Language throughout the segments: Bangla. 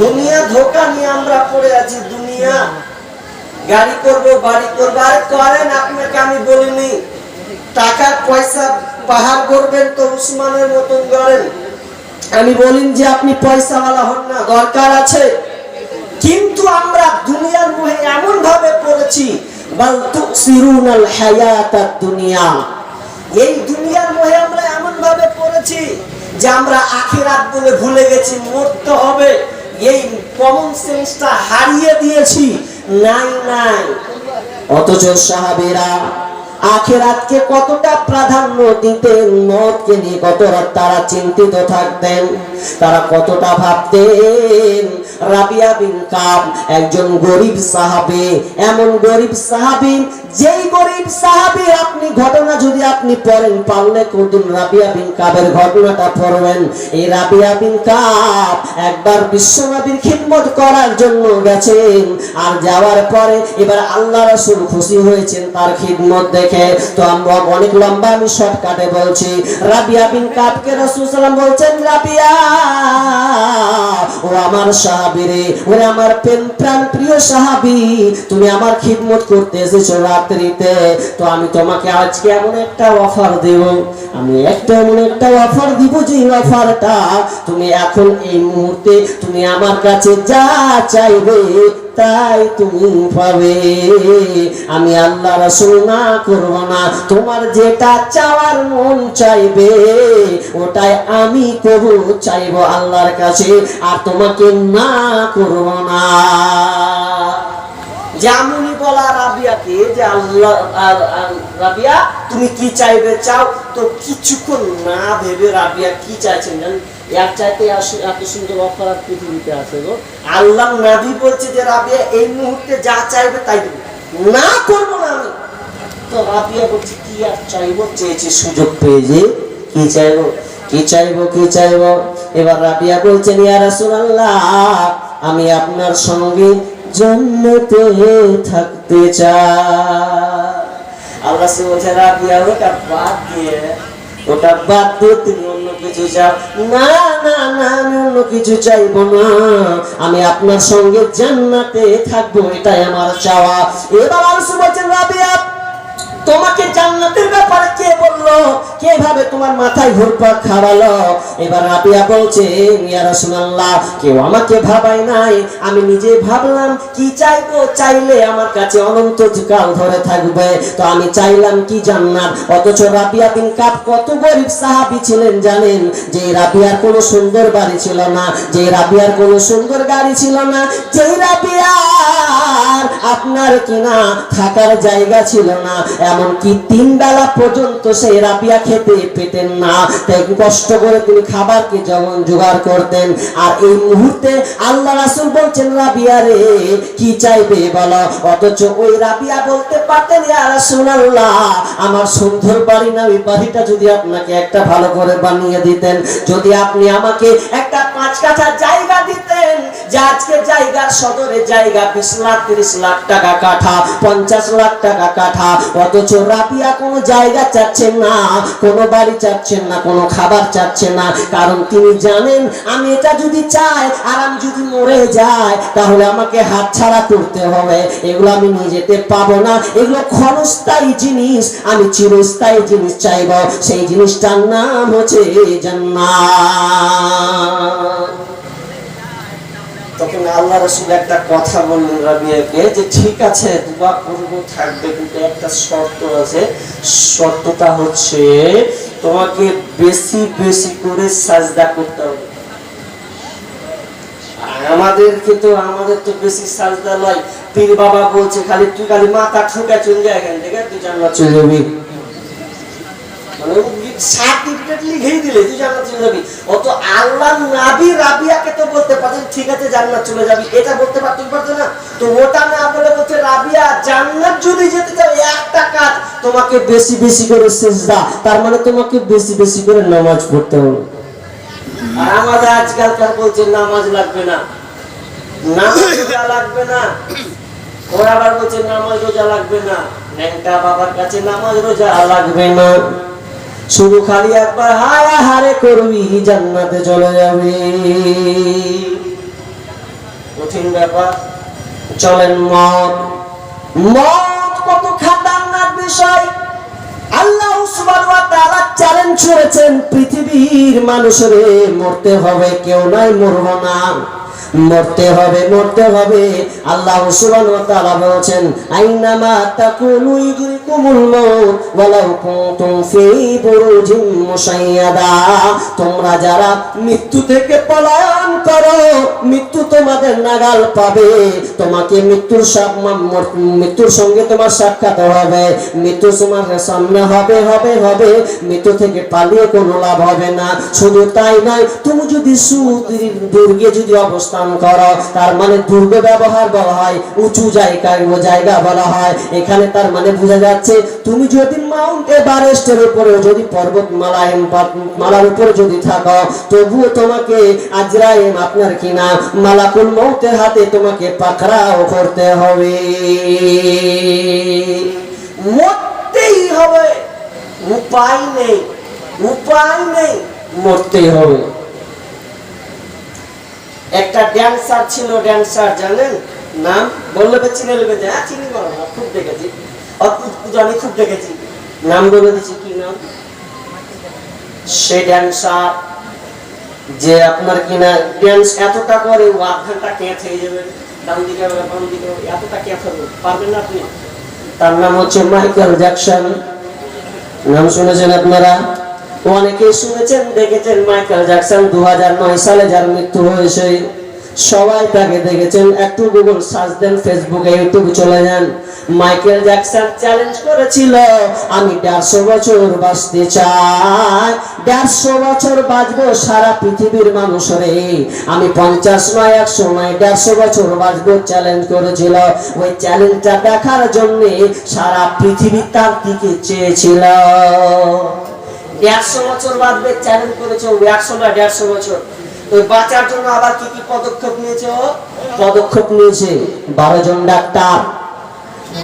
দুনিয়া ধোকা নিয়ে আমরা পড়ে আছি, দুনিয়া। গাড়ি করব, বাড়ি করব। আরে করেন আপনাকে আমি বলিনি। টাকার পয়সা পাহাড় করবেন তো উসমানের মতন করেন আমি বলিন যে আপনি পয়সাওয়ালা হন না, দরকার আছে। কিন্তু আমরা দুনিয়ার মোহে এমন ভাবে পড়েছি দুনিয়া। এই দুনিয়ার মোহে আমরা এমন ভাবে পড়েছি যে আমরা আখিরাত বলে ভুলে গেছি, মরতে হবে। এই কমন সেন্সটা হারিয়ে দিয়েছি। নাই নাই। অথচ সাহাবেরা আখেরাতকে কতটা প্রাধান্য দিতেন মতকে নিয়ে কতটা তারা চিন্তিত থাকতেন, তারা কতটা ভাবতেন, রাবিয়া বিন কাব একজন গরিব সাহাবী, এমন গরিব সাহাবী, যেই গরিব সাহাবী আপনি ঘটনা যদি আপনি পড়েন, পারলে কোনদিন রাবিয়া বিন কাবের ঘটনাটা পড়বেন। এই রাবিয়া বিন কাব একবার বিশ্বনবীর খিদমত করার জন্য গেছেন, আর যাওয়ার পরে এবার আল্লাহ রাসূল খুশি হয়েছেন তার খিদমত দেখে। তো আমরা অনেক লম্বা আমি শর্টকাটে বলছি। রাবিয়া বিন কাবকে রাসূল সাল্লাম বলছেন, রাবিয়া, ও আমার সাহাবী রে ওরে আমার প্রেম, প্রাণ প্রিয় সাহাবী, তুমি আমার খিদমত করতে এসেছ রাত্রিতে, তো আমি তোমাকে আজকে এমন একটা অফার দেব। আমি একটা এমন একটা অফার দিব যে অফারটা তুমি এখন এই মুহূর্তে তুমি আমার কাছে যা চাইবে তাই তুমি পাবে। আমি আল্লাহ রাসূল না করব না। তোমার যেটা চাওয়ার মন চাইবে, ওটাই আমি করব চাইব আল্লাহর কাছে। আর তোমাকে না করব না। যেমনই বলা রাবিয়াকে যে আল্লাহ রাবিয়া, তুমি কি চাইবে চাও? তো কিছুক্ষণ না ভেবে রাবিয়া কি চাইছেন জানেন এক চাইতে এত সুন্দর অফার আর পৃথিবীতে আছে গো। আল্লাহ বলছে যে, রাবিয়া, এই মুহূর্তে যা চাইবে তাই দেবে। না করব না আমি। তো রাবিয়া বলছে, কি আর চাইব? চেয়েছে সুযোগ কি চাইব? কি চাইব? কি চাইব? এবার রাবিয়া বলছেন আমি আপনার সঙ্গে জন্নতে থাকতে চাই। আল্লাহ সে বলছে, রাবিয়া, ওটা বাদ দিয়ে ওটা বাদ দিয়ে তুমি অন্য কিছু চাও। না না না, আমি অন্য কিছু চাইব না। আমি আপনার সঙ্গে জান্নাতে থাকব, এটাই আমার চাওয়া। এবার আলসু বলছেন রাবিয়া তোমাকে জান্নাতের ব্যাপারে কে বলল? কে ভাবে তোমার মাথায় ঘুরপাক খাওয়ালো? এবার রাবিয়া বলছে, ইয়া রাসূলুল্লাহ, কেউ আমাকে ভাবাই নাই। আমি নিজে ভাবলাম, কি চাইব? চাইলে আমার কাছে অনন্ত কাল ধরে থাকবে। তো আমি চাইলাম কি জান্নাত? অথচ রাবিয়া বিন কাব কত গরিব সাহাবী ছিলেন জানেন? যে রাবিয়ার কোনো সুন্দর বাড়ি ছিল না, যে রাবিয়ার কোনো সুন্দর গাড়ি ছিল না যে রাবিয়ার আপনার কিনা থাকার জায়গা ছিল না। এমনকি তিন বেলা পর্যন্ত সেই রাবিয়া খেতে পেতেন না। তাই কষ্ট করে তিনি খাবারকে যেমন জোগাড় করতেন। আর এই মুহূর্তে আল্লাহ রাসূল বলছেন রাবিয়া রে, কি চাইবে বলো? অথচ ওই রাবিয়া বলতে পারতেন রাসূলুল্লাহ, আমার সুন্দর বাড়ি না, ওই বাড়িটা যদি আপনাকে একটা ভালো করে বানিয়ে দিতেন, যদি আপনি আমাকে একটা পাঁচ কাঠা জায়গা দিতেন, যে আজকে জায়গার সদরে জায়গা, বিশ লাখ, তিরিশ লাখ টাকা কাঠা, পঞ্চাশ লাখ টাকা কাঠা, অথচ রাবিয়া কোনো জায়গা চাচ্ছেন না, কোনো বাড়ি চাচ্ছেন না, কোনো খাবার চাচ্ছেন না। কারণ তিনি জানেন, আমি এটা যদি চাই, আর আমি যদি মরে যাই, তাহলে আমাকে হাতছাড়া করতে হবে। এগুলো আমি নিয়ে যেতে পাবো না। এগুলো ক্ষণস্থায়ী জিনিস, আমি চিরস্থায়ী জিনিস চাইব। সেই জিনিসটার নাম হচ্ছে জান্নাত। তখন আল্লাহ রসুল একটা কথা বললেন রাবিয়াকে যে, ঠিক আছে, দোয়া করব, থাকবে, কিন্তু একটা শর্ত আছে। শর্তটা হচ্ছে তোমাকে বেশি বেশি করে সাজদা করতে হবে। আমাদেরকে তো, আমাদের তো বেশি সাজদা লয় পীর বাবা বলছে, খালি তুই খালি মাথা ঠুকে চলে যায় এখান থেকে, তুই জান্নাত চলে যাবি। মানে সার্টিফিকেট লিখেই দিলে, তুই জান্নাত চলে যাবি। অত আল্লাহ নাবি রাবিয়াকে তো বলতে পারতেন, ঠিক আছে, জান্নাত চলে যাবি। এটা বলতে পারতেন পারতো না? তো ওটা না বলে বলছে, রাবিয়া, জান্নাত যদি যেতে চাও, একটা কাজ, তোমাকে বেশি বেশি করে সেজদা। তার মানে তোমাকে বেশি বেশি করে নামাজ পড়তে হবে। আর আমাদের আজকালকার বলছে, নামাজ লাগবে না। নামাজ লাগবে না। ওরা আবার বলছে, নামাজ রোজা লাগবে না। ন্যাংটা বাবার কাছে নামাজ রোজা লাগবে না। শুধু খালি একবার, হায় হারে করবি জান্নাতে চলে যাবে। কঠিন ব্যাপার, চলেন মত মত কত খাতারনাক বিষয়। আল্লাহ চ্যালেঞ্জ করেছেন, পৃথিবীর মানুষের মরতে হবে, কেউ নাই, মরবো না। মরতে হবে মরতে হবে। আল্লাহ মুশাইয়াদা। তোমরা যারা মৃত্যু থেকে পলায়ন করো, মৃত্যু তোমাদের নাগাল পাবে। তোমাকে মৃত্যুর মৃত্যুর সঙ্গে তোমার সাক্ষাৎ হবে। মৃত্যু তোমার সামনে হবে হবে হবে। মৃত্যু থেকে পালিয়ে কোনো লাভ হবে না। শুধু তাই নয়, তুমি যদি সুদুর্গে যদি অবস্থান করো। তার মানে দুর্গ ব্যবহার বলা হয়, উঁচু জায়গায় ও জায়গা বলা হয়। এখানে তার মানে বোঝা যাচ্ছে, তুমি যদি মাউন্ট এভারেস্টের উপরে যদি পর্বত পর্বতমালা মালার উপরে যদি থাকো, তবুও তোমাকে আজরাইম আপনার কিনা, মালাকুল মৌতের হাতে তোমাকে পাকড়াও করতে হবে। মরতেই হবে। উপায় নেই উপায় নেই, মরতেই হবে। একটা ড্যান্সার ছিল ড্যান্সার জানেন? নাম? বললে চিনে নেবে যে হ্যাঁ চিনি বলো না খুব দেখেছি। জানি খুব দেখেছি। নাম বলে দিচ্ছি, কি নাম? সে ড্যান্সার যে আপনার কিনা ড্যান্স এতটা করে, ও আধ ঘণ্টা হয়ে যাবে। ডান দিকে বাম দিকে এতটা ক্যাঁচ হবে। পারবেন না আপনি? তার নাম হচ্ছে মাইকেল জ্যাকসন। নাম শুনেছেন আপনারা? অনেকেই শুনেছেন, দেখেছেন মাইকেল জ্যাকসন দু হাজার নয় সালে যার মৃত্যু হয়েছে। সবাই তাকে দেখেছেন। একটু গুগল সার্চ দেন ফেসবুকে ইউটিউব চলে যান। মাইকেল জ্যাকসন চ্যালেঞ্জ করেছিল, আমি দেড়শো বছর বাঁচতে চাই। দেড়শো বছর বাঁচবো সারা পৃথিবীর মানুষরে আমি পঞ্চাশ নয়, একশো নয়, দেড়শো বছর বাঁচবো চ্যালেঞ্জ করেছিল। ওই চ্যালেঞ্জটা দেখার জন্য সারা পৃথিবী তার দিকে চেয়েছিল। দেড়শো বছর বাঁচবে চ্যালেঞ্জ করেছে একশো না দেড়শো বছর। ওই বাঁচার জন্য আবার কি কি পদক্ষেপ নিয়েছে পদক্ষেপ নিয়েছে বারো জন ডাক্তার।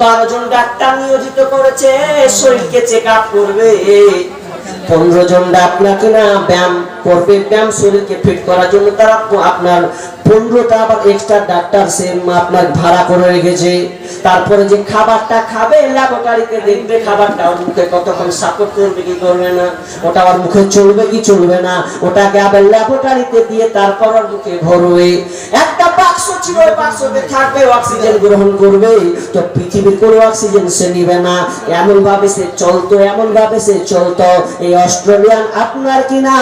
বারো জন ডাক্তার নিয়োজিত করেছে, শরীরকে চেক আপ করবে। পনেরো জন আপনার কিনা ব্যায়াম করবে, ব্যায়াম শরীরকে ফিট করার জন্য তারা আপনার পনেরোটা আবার এক্সট্রা ডাক্তার আপনার ভাড়া করে রেখেছে। তারপরে যে খাবারটা খাবে দেখবে খাবারটা ওর মুখে কতক্ষণ সাপোর্ট করবে কি করবে না, ওটা ওর মুখে চলবে কি চলবে না, ওটাকে আবার দিয়ে তারপর ওর মুখে ভরবে। একটা বাক্স ছিল, ওই বাক্সতে থাকবে অক্সিজেন গ্রহণ করবে। তো পৃথিবীর কোনো অক্সিজেন সে নিবে না। এমন ভাবে সে চলতো এমন ভাবে সে চলতো। এই অস্ট্রেলিয়ান আপনার কিনা?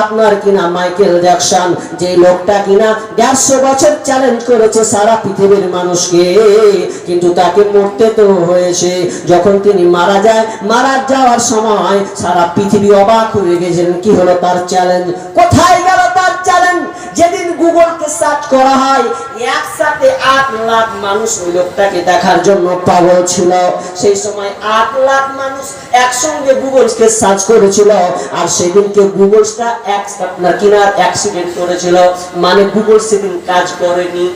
আপনার কিনা মাইকেল জ্যাকসন? যে লোকটা কিনা দেড়শো বছর চ্যালেঞ্জ করেছে সারা পৃথিবীর মানুষকে। কিন্তু তাকে মরতে তো হয়েছে। যখন তিনি মারা যায়, মারা যাওয়ার সময় সারা পৃথিবী অবাক হয়ে গেছেন কি হলো তার চ্যালেঞ্জ কোথায় গেল গুগলকে সার্চ করা হয়, একসাথে আট লাখ মানুষ ওই লোকটাকে দেখার জন্য পাগল ছিল। সেই সময় আট লাখ মানুষ একসঙ্গে গুগলকে সার্চ করেছিল, আর সেদিনকে গুগলসটা এক আপনার কিনার অ্যাক্সিডেন্ট করেছিল। মানে গুগল সেদিন কাজ করেনি।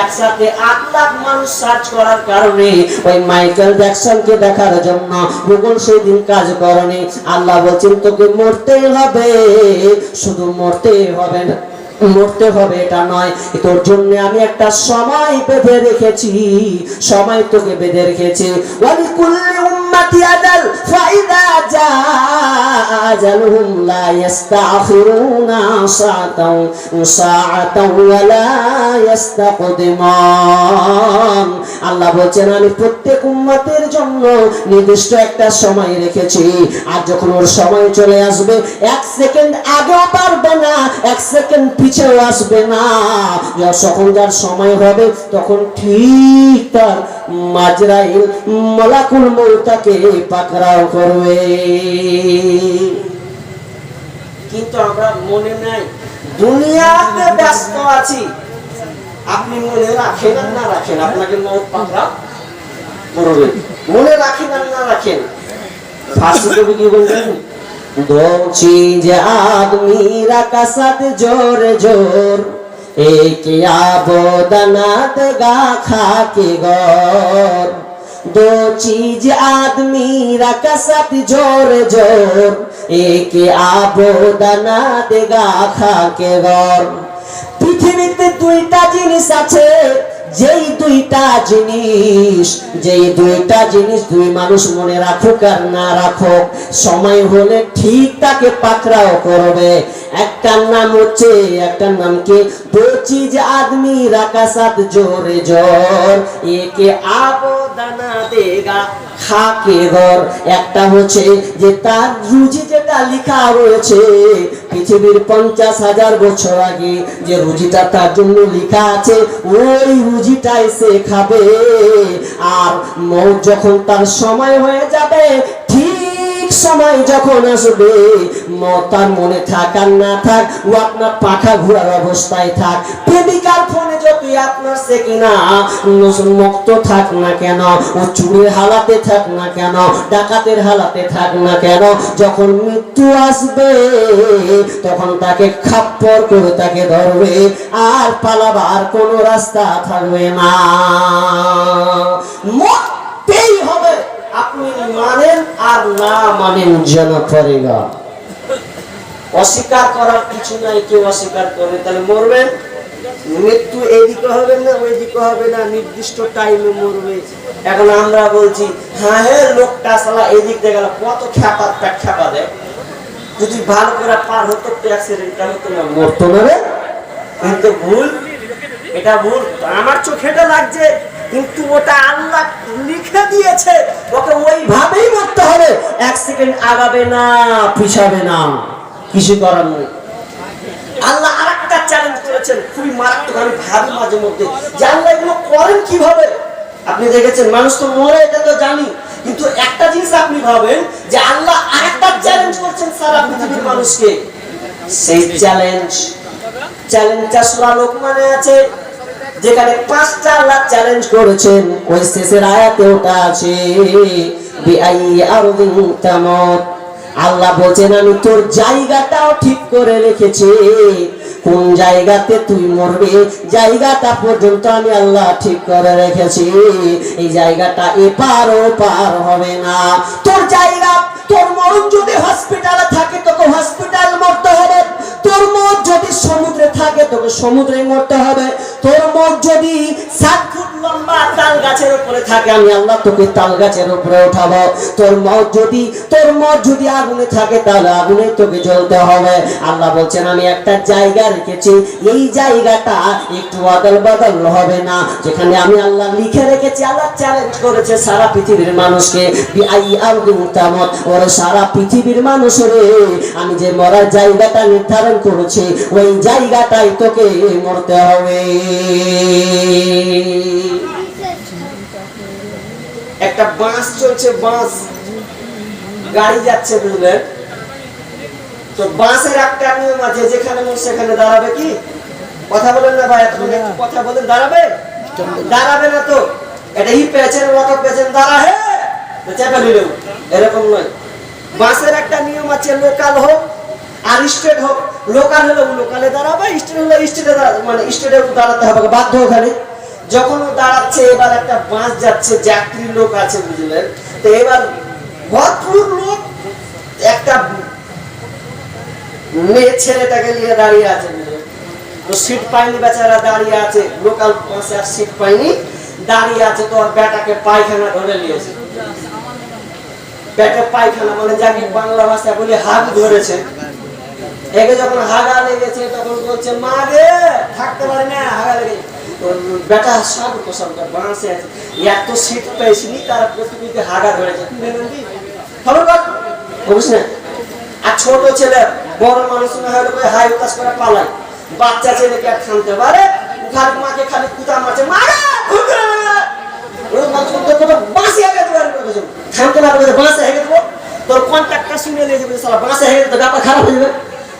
একসাথে আট লাখ মানুষ সার্চ করার কারণে ওই মাইকেল জ্যাকসনকে দেখার জন্য গুগল সেদিন কাজ করেনি। আল্লাহ বলছেন, তোকে মরতেই হবে, শুধু মরতেই হবে না। মরতে হবে এটা নয়। তোর জন্য আমি একটা সময় বেঁধে রেখেছি। সময় তোকে বেঁধে রেখেছি। উম্মতি আজাল ফাইদা জা আজালুহুম লা ইস্তাখিরুনা সাআতাও সাআতাও ওয়া লা ইস্তাকদিমান আল্লাহ বলেন আমি প্রত্যেক উম্মতের জন্য নির্দিষ্ট একটা সময় রেখেছি। আর যখন ওর সময় চলে আসবে, এক সেকেন্ড আগেও পারবে না, এক সেকেন্ড পিছেও আসবে না। যখন যার সময় হবে, তখন ঠিক তার মাজরাইল মালাকুল মৌতাকে পাকড়াও করবে কিন্তু আমরা মনে নাই দুনিয়াতে ব্যস্ত আছি আপনি মনে রাখেন আর না রাখেন আপনাকে মৌত পাকড়াও করবে মনে রাখেন আর না রাখেন ফার্সি কবি কি বলছেন दो चीज आदमी का साथ जोर जोर एक आबोदना देगा खा के गौर दो चीज आदमी का साथ जोर जोर एक आबोदना देगा खा के गौर পৃথিবীতে দুইটা জিনিস আছে যেই দুইটা জিনিস যেই দুইটা জিনিস দুই মানুষ মনে রাখুক আর না রাখুক সময় হলে ঠিক তাকে পাকড়াও করবে একটার নাম হচ্ছে একটার নাম কি দো চিজ আদমি রাখা সাথ জোরে জোর একে আবো পৃথিবীর পঞ্চাশ হাজার বছর আগে যে রুজিটা তার জন্য লেখা আছে, ওই রুজিটাই সে খাবে। আর মৌত যখন তার সময় হয়ে যাবে সময় যখন আসবে তার মনে থাক আর না থাক, ও আপনার পাখা ঘোরার অবস্থায় থাক। প্রেমিকার ফোনে যদি আপনার সে কিনা মুক্ত থাক না কেন, ও চুরির হালাতে থাক না কেন, ডাকাতের হালাতে থাক না কেন, যখন মৃত্যু আসবে, তখন তাকে খাপ্পর করে তাকে ধরবে, আর পালাবার কোনো রাস্তা থাকবে না। মরতেই হবে। আপনি মানেন আর না মানেন যেন করেগা অস্বীকার করার কিছু নাই, কেউ অস্বীকার করবে তাহলে মরবেন? মৃত্যু এদিকে হবে না, ওইদিকে হবে না, নির্দিষ্ট টাইমে মরবে। এখন আমরা বলছি হ্যাঁ হ্যাঁ লোকটা সালা এদিক দিয়ে গেল, কত খ্যাপা প্যাক খ্যাপা দেয়। যদি ভালো করে পার হতো অ্যাক্সিডেন্টটা হতো না, মরতো না রে। কিন্তু ভুল, এটা ভুল। আমার চোখে এটা লাগছে। কিন্তু ওটা আল্লাহ লিখে দিয়েছে, ওকে ওইভাবেই মরতে হবে। এক সেকেন্ড আগাবে না, পিছাবে না। কিছু করার নেই। আল্লাহ আরেকটা চ্যালেঞ্জ করেছেন, খুবই মারাত্মক, আমি ভাবি মাঝে মধ্যে, যে আল্লাহ এগুলো করেন কীভাবে? আপনি দেখেছেন, মানুষ তো মরে, এটা তো জানি। কিন্তু একটা জিনিস আপনি ভাবেন, যে আল্লাহ আরেকটা চ্যালেঞ্জ করছেন সারা পৃথিবীর মানুষকে। সেই চ্যালেঞ্জ চ্যালেঞ্জটা সুরা লোকমানে আছে। যেখানে পাঁচটা আল্লাহ চ্যালেঞ্জ করেছেন, ওই শেষের আয়াতে ওটা আছে আল্লাহ বলছেন, আমি তোর জায়গাটাও ঠিক করে রেখেছি। কোন জায়গাতে তুই মরবে, জায়গাটা পর্যন্ত আমি আল্লাহ ঠিক করে রেখেছি। এই জায়গাটা এপার ও পার হবে না। তোর জায়গা, তোর মরণ যদি হসপিটালে থাকে, তোকে হসপিটাল হবে তোর মত যদি সমুদ্রে থাকে, তোকে সমুদ্রে মরতে হবে। তোর মত যদি সাত ফুট লম্বা তাল গাছের উপরে থাকে, আমি আল্লাহ তোকে তাল গাছের উপরে উঠাবো। তোর মত যদি, তোর মত যদি আগুনে থাকে, তাহলে আগুনে তোকে জ্বলতে হবে। আল্লাহ বলছেন, আমি একটা জায়গা রেখেছি। এই জায়গাটা একটু আদল বদল হবে না। যেখানে আমি আল্লাহ লিখে রেখেছি, আল্লাহ চ্যালেঞ্জ করেছে সারা পৃথিবীর মানুষকে। বিআই সারা পৃথিবীর মানুষের, আমি যে মরার জায়গাটা নির্ধারণ করেছি, ওই জায়গাটাই তোকে মরতে হবে। একটা বাস চলছে, বাস। গাড়ি যাচ্ছে বুঝলেন তো বাসের একটা নিয়ম আছে, যেখানে মন সেখানে দাঁড়াবে কি? কথা বলেন না ভাই আপনি একটু কথা বলেন, দাঁড়াবে? দাঁড়াবে না তো। এটা ই পেছনে অত পেছনে দাঁড়া, হে! চেপে নিল। এরকম নয়। বাসের একটা নিয়ম আছে, লোকাল হোক, আর হোক। লোকাল হলে লোকালে দাঁড়াবে, স্টেট হলে স্টেটে মানে স্টেটে দাঁড়াতে হবে, বাধ্য ওখানে। যখন ও দাঁড়াচ্ছে, এবার একটা বাস যাচ্ছে, যাত্রী লোক আছে, বুঝলেন? তো এবার ভরপুর লোক একটা মেয়ে ছেলেটাকে নিয়ে দাঁড়িয়ে আছে? তো সিট পাইনি, বেচারা দাঁড়িয়ে আছে। লোকাল বাসে আর সিট পাইনি, দাঁড়িয়ে আছে, তো ওর বেটাকে পায়খানা ধরে নিয়েছে। পেটে পায়খানা মানে যাকে বাংলা ভাষা বলে হাগ ধরেছে। একে যখন হাগা লেগেছে তখন বলছে মা রে থাকতে পারি না হাগা লেগে। বেটা সব কোসবটা বাঁশে আছে। এত সিট পেয়েছিনি তারা পৃথিবীতে হাগা ধরেছে। বুঝিস না। আর ছোট ছেলে বড় মানুষ না হলে হাই উতাস করে পালায়। বাচ্চা ছেলেকে আর থামতে পারে খালি মাকে খালি কুতা মারছে মা রে, ঘুরতে না। ওই মাত্র তো তোকে বাঁশি আগে দেবো আর করে দেবো। থামতে না বাঁশে হেগে দেবো। তোর কন্ট্যাক্টটা শুনে নিয়ে যাবে সালা বাঁশে হেগে তো ব্যাপার খারাপ হয়ে যাবে।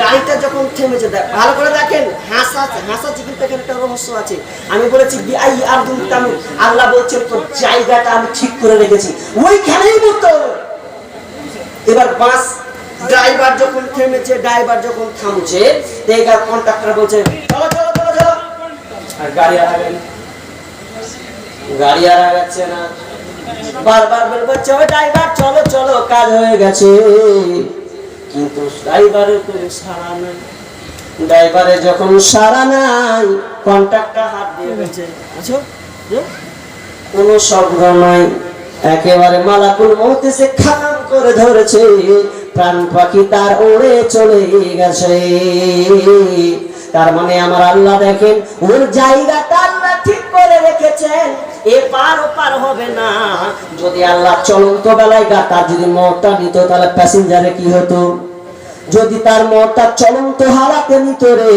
গাড়িটা যখন থেমেছে দেখ, ভালো করে দেখেন, হাসা হাসাচ্ছে কিন্তু এখানে একটা রহস্য আছে। আমি বলেছি আল্লাহ বলছেন, তোর জায়গাটা আমি ঠিক করে রেখেছি। ওইখানেই মরতে হবে। এবার বাস ড্রাইভার যখন থেমেছে ড্রাইভার যখন থামছে, দেখে কন্ট্রাক্টর বলছে, চলো চলো চলো চলো। আর গাড়ি আর। গাড়ি আর আগাচ্ছে না। বারবার বলছে চলো ড্রাইভার চলো চলো, কাজ হয়ে গেছে। কিন্তু ড্রাইভারের কোনো সাড়া নাই। ড্রাইভারের যখন সাড়া নাই, কন্ট্রাক্টর হাত দিয়ে গেছে? কোনো শব্দ নাই। একেবারে মালাকুল মৌতে সে খাম করে ধরেছে। প্রাণ পাখি তার ওড়ে চলে গেছে। তার মানে আমার আল্লাহ দেখেন, ওর জায়গাটা আল্লাহ ঠিক করে রেখেছেন এ পার ও পার হবে না। যদি আল্লাহ চলন্ত বেলায় গা যদি মরটা নিত, তাহলে প্যাসেঞ্জারে কি হতো? যদি তার মরটা চলন্ত হারাতে নিত রে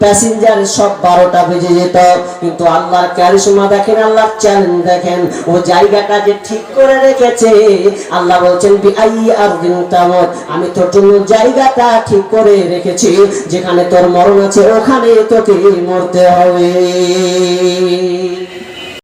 প্যাসেঞ্জার সব বারোটা বেজে যেত। কিন্তু আল্লাহর ক্যারিসমা দেখেন, আল্লাহর চ্যালেঞ্জ দেখেন, ও জায়গাটা যে ঠিক করে রেখেছে, আল্লাহ বলছেন বি আই আর তামত আমি তোর জন্য জায়গাটা ঠিক করে রেখেছি, যেখানে তোর মরণ আছে ওখানে তোকে মরতে হবে।